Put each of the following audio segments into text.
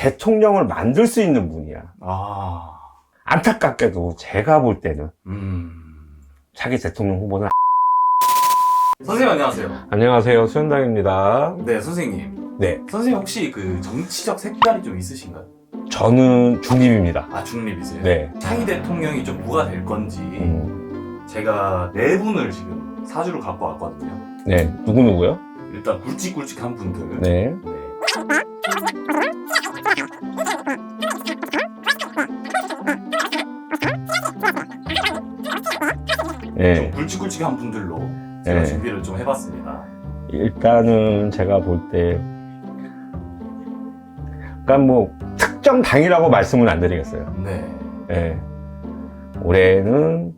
대통령을 만들 수 있는 분이야. 아, 안타깝게도 제가 볼 때는 음. 차기 대통령 후보는 선생님 안녕하세요. 안녕하세요 수현당입니다. 네, 선생님. 네, 선생님 혹시 그 정치적 색깔이 좀 있으신가요? 저는 중립입니다. 아, 중립이세요? 네. 차기 대통령이 좀 누가 될 건지 음, 제가 네 분을 지금 사주를 갖고 왔거든요. 네, 누구 누구요? 일단 굵직굵직한 분들. 네, 네. 좀 네. 굵직굵직한 분들로 제가 네. 준비를 좀 해봤습니다. 일단은 제가 볼 때, 그러니까 뭐 특정 당이라고 말씀은 안 드리겠어요. 네. 예. 올해는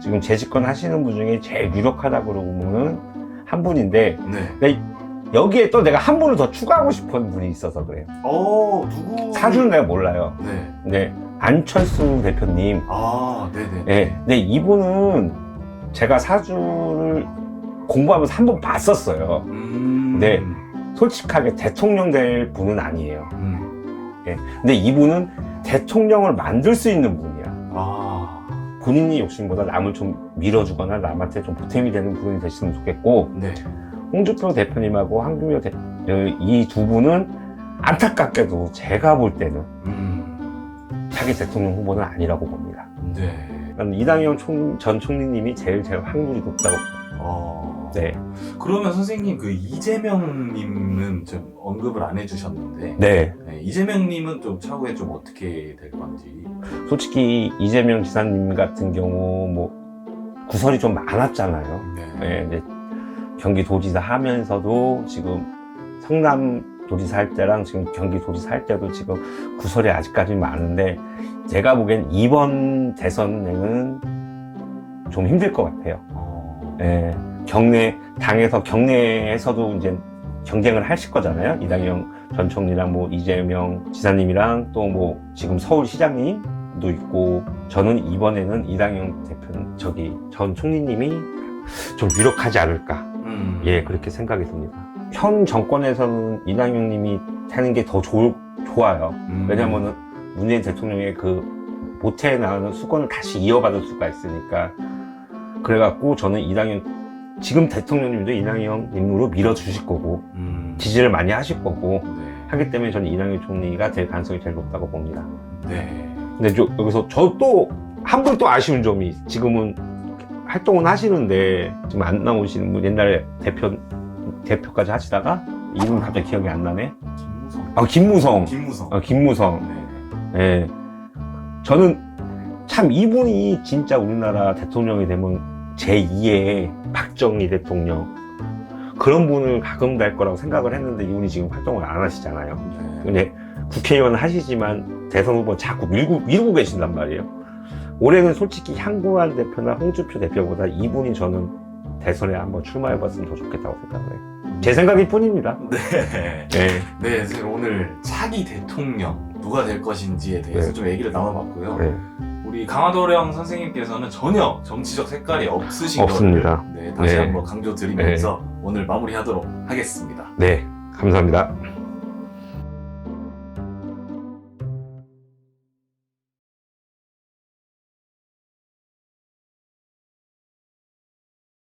지금 재집권 하시는 분 중에 제일 유력하다 그러면은 한 분인데 네. 여기에 또 내가 한 분을 더 추가하고 싶은 분이 있어서 그래요. 어, 누구? 사주는 내가 몰라요. 네. 근데 안철수 대표님, 아, 네네. 예. 근데 이분은 제가 사주를 공부하면서 한 번 봤었어요. 음. 네. 솔직하게 대통령 될 분은 아니에요. 음. 근데 이분은 대통령을 만들 수 있는 분이야. 아, 본인이 욕심보다 남을 좀 밀어주거나 남한테 좀 보탬이 되는 분이 되시면 좋겠고 네. 홍준표 대표님하고 황교안 대표 이두 분은 안타깝게도 제가 볼 때는 음. 차기 대통령 후보는 아니라고 봅니다. 네. 난 이당영 총- 전 총리님이 제일 제일 확률이 높다고. 어. 네. 그러면 선생님 그 이재명님은 좀 언급을 안 해주셨는데 네. 네, 이재명님은 좀 차후에 좀 어떻게 될 건지. 솔직히 이재명 지사님 같은 경우 뭐 구설이 좀 많았잖아요. 네. 네, 이제 경기도지사 하면서도 지금 성남 도지사 할 때랑 지금 경기도지사 할 때도 지금 구설이 아직까지 많은데 제가 보기엔 이번 대선에는 좀 힘들 것 같아요. 어. 예, 경내 당에서 경내에서도 이제 경쟁을 하실 거잖아요. 이당영 전 총리랑 뭐 이재명 지사님이랑 또 뭐 지금 서울시장님도 있고 저는 이번에는 이당영 대표 저기 전 총리님이 좀 유력하지 않을까. 음. 예, 그렇게 생각이 듭니다. 현 정권에서는 이낙연님이 하는 게 더 좋아요. 음. 왜냐면은 문재인 대통령의 그 모태에 나오는 수건을 다시 이어받을 수가 있으니까. 그래갖고 저는 이낙연, 지금 대통령님도 이낙연님으로 밀어주실 거고, 음. 지지를 많이 하실 거고, 네. 하기 때문에 저는 이낙연 총리가 될 가능성이 제일 높다고 봅니다. 네. 근데 저, 여기서 저 또, 한 분 또 아쉬운 점이, 지금은 활동은 하시는데, 지금 안 나오시는 분, 옛날에 대표, 대표까지 하시다가, 이분 갑자기 기억이 안 나네? 김무성. 아, 김무성. 김무성. 아, 김무성. 네. 예. 저는 참 이분이 진짜 우리나라 대통령이 되면 제2의 박정희 대통령. 그런 분을 가금될 거라고 생각을 했는데 이분이 지금 활동을 안 하시잖아요. 네. 근데 국회의원 하시지만 대선 후보 자꾸 밀고, 밀고 계신단 말이에요. 올해는 솔직히 향구한 대표나 홍준표 대표보다 이분이 저는 대선에 한번 출마해봤으면 더 좋겠다고 생각을 해요. 제 생각일 뿐입니다. 네. 네. 네, 오늘 차기 대통령 누가 될 것인지에 대해서 네. 좀 얘기를 나눠봤고요. 네. 우리 강화도령 선생님께서는 전혀 정치적 색깔이 없으신 없습니다. 거를 네, 다시 네. 한번 강조드리면서 오늘 마무리하도록 하겠습니다. 네. 감사합니다.